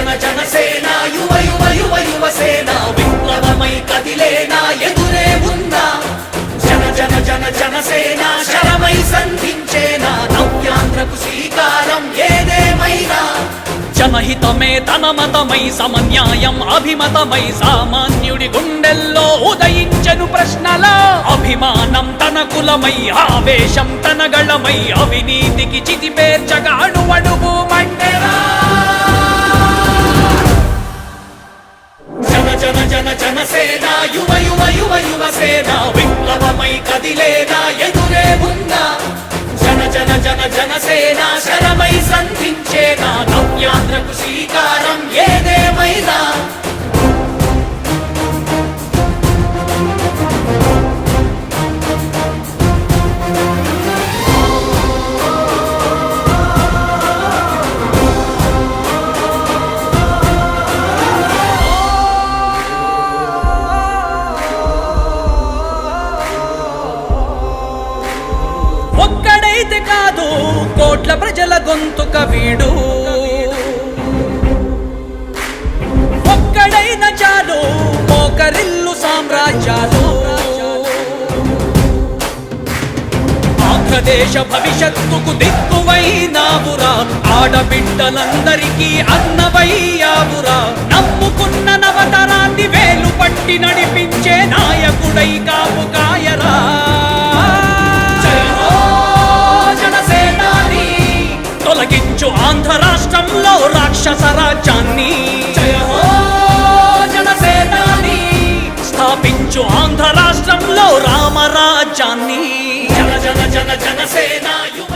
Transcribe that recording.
జన జన సేన యువ యువ యువ యువ సేన విప్లవమై కదిలేనా ఎదురే ఉందా జన జన జన జన సేన శరమై సంధించేనా నవ్యాంధ్రకు శ్రీకారం ఏదేమైనా? జనహితమే తన మతమై సమన్యాయం అభిమతమై సామాన్యుడి గుండెల్లో ఉదయించను ప్రశ్నల అభిమానం తన కులమై ఆవేశం తన గళమై అవినీతికి చితిపేర్చగా అణువ జన జన జన జనసేన యువ యువ యువ యువ సేన విప్లవమై కదిలేనా ఎదురే ఉందా జన జన జన జనసేన కోట్ల ప్రజల గొంతుక వీడు ఒక్కడైన చాలు ఒకరిల్లు సామ్రాజ్యాలు. ఆంధ్రదేశ భవిష్యత్తుకు దిక్కువైనావురా ఆడబిడ్డలందరికీ అన్నవ తొలగించు ఆంధ్ర రాష్ట్రంలో రాక్షస రాజ్యాన్ని స్థాపించు ఆంధ్ర రాష్ట్రంలో రామరాజ్యాన్ని జన జన జన జనసేన యువ